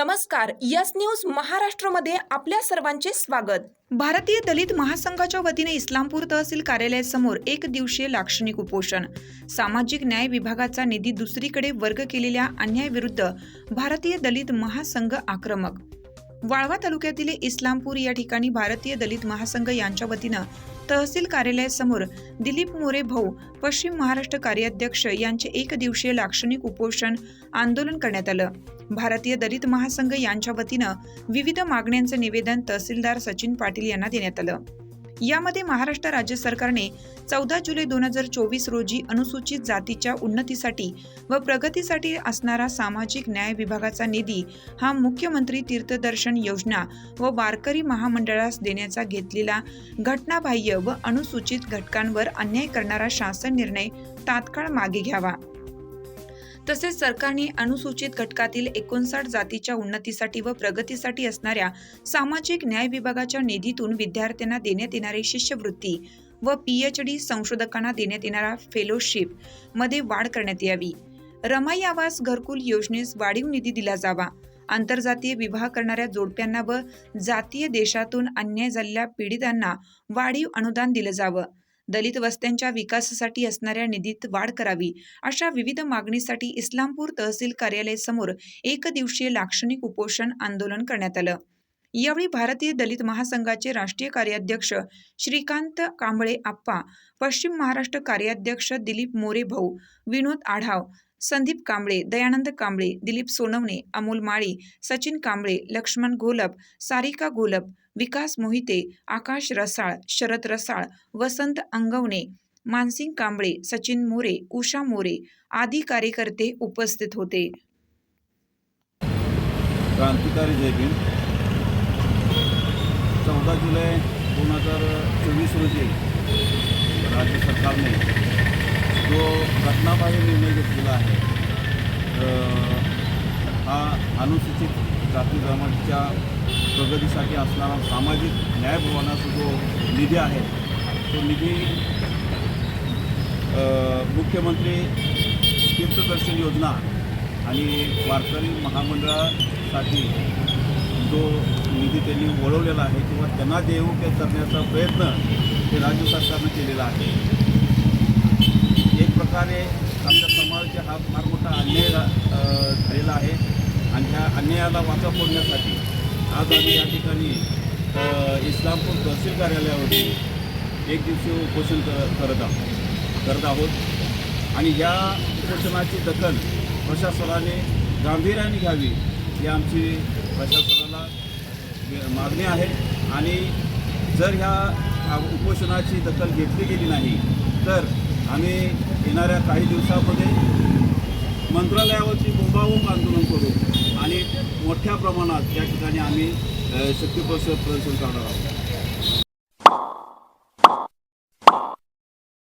नमस्कार yes news महाराष्ट्रमध्ये आपल्या सर्वांचे स्वागत. भारतीय दलित महासंघाच्या वतीने इस्लामपूर तहसील कार्यालयासमोर एक दिवसीय लाक्षणिक उपोषण. सामाजिक न्याय विभागाचा निधी दुसरीकडे वर्ग केलेल्या अन्यायाविरुद्ध भारतीय दलित महासंघ आक्रमक. वाळवा तालुक्यातील इस्लामपूर या ठिकाणी भारतीय दलित महासंघ यांच्या वतीनं तहसील कार्यालयासमोर दिलीप मोरे भाऊ पश्चिम महाराष्ट्र कार्याध्यक्ष यांचे एक दिवसीय लाक्षणिक उपोषण आंदोलन करण्यात आलं. भारतीय दलित महासंघ यांच्या वतीनं विविध मागण्यांचं निवेदन तहसीलदार सचिन पाटील यांना देण्यात आलं. यामध्ये महाराष्ट्र राज्य सरकारने चौदा जुलै दोन हजार चोवीस रोजी अनुसूचित जातीच्या उन्नतीसाठी व प्रगतीसाठी असणारा सामाजिक न्याय विभागाचा निधी हा मुख्यमंत्री तीर्थदर्शन योजना व वारकरी महामंडळास देण्याचा घेतलेला घटनाबाह्य व अनुसूचित घटकांवर अन्याय करणारा शासन निर्णय तात्काळ मागे घ्यावा. तसेच सरकारने अनुसूचित घटकातील एकोणसाठ जातीच्या उन्नतीसाठी व प्रगतीसाठी असणाऱ्या सामाजिक न्याय विभागाच्या निधीतून विद्यार्थ्यांना देण्यात येणारी शिष्यवृत्ती व पीएच डी संशोधकांना देण्यात येणारा फेलोशिपमध्ये वाढ करण्यात यावी. रमाई आवास घरकुल योजनेस वाढीव निधी दिला जावा. आंतरजातीय विवाह करणाऱ्या जोडप्यांना व जातीय देशातून अन्याय झालेल्या पीडितांना वाढीव अनुदान दिलं जावं. दलित वस्त्यांच्या विकासासाठी असणाऱ्या निधीत वाढ करावी अशा विविध मागणीसाठी इस्लामपूर तहसील कार्यालयासमोर एक दिवसीय लाक्षणिक उपोषण आंदोलन करण्यात आलं. यावेळी भारतीय दलित महासंघाचे राष्ट्रीय कार्याध्यक्ष श्रीकांत कांबळे आप्पा पश्चिम महाराष्ट्र कार्याध्यक्ष दिलीप मोरे भाऊ विनोद आढाव संदीप कांबळे दयानंद कांबळे दिलीप सोनवणे अमोल माळी सचिन कांबळे लक्ष्मण घोलप सारिका घोलप विकास मोहिते आकाश रसाळ शरद रसाळ वसंत अंगवणे मानसिंग कांबळे सचिन मोरे उषा मोरे आदी कार्यकर्ते उपस्थित होते. क्रांतिकारी जय भीम. चौदा जुलै दोन हजार चोवीस रोजी राज्य सरकारने जो घटनाबाह्य निर्णय घेतलेला आहे हा अनुसूचित जाती जमातीच्या प्रगतीसाठी असणारा सामाजिक न्याय भवनाचा जो निधी आहे तो निधी मुख्यमंत्री तीर्थदर्शन योजना आणि वारकरी महामंडळासाठी जो निधी त्यांनी वळवलेला आहे किंवा त्यांना देऊ करण्याचा प्रयत्न हे राज्य सरकारनं केलेला आहे. एक प्रकारे आमच्या समाजाचे हा फार मोठा अन्याय झालेला आहे. आणि ह्या अन्यायाला वाचा फोडण्यासाठी. आज आम्ही या ठिकाणी इस्लामपूर तहसील कार्यालयावरती एक दिवशी उपोषण कर करत आहोत. करत आहोत. आणि या उपोषणाची दखल प्रशासनाने गांभीर्याने घ्यावी ही आमची प्रशासनाला मागणी आहे. आणि जर ह्या उपोषणाची दखल घेतली गेली नाही तर आम्ही येणाऱ्या काही दिवसामध्ये मंत्रालयावरती बोंबाबोंब आंदोलन करू. मोठ्या प्रमाणात या ठिकाणी आम्ही अ, शक्तीप्रदर्शन प्रदर्शन करणार आहोत.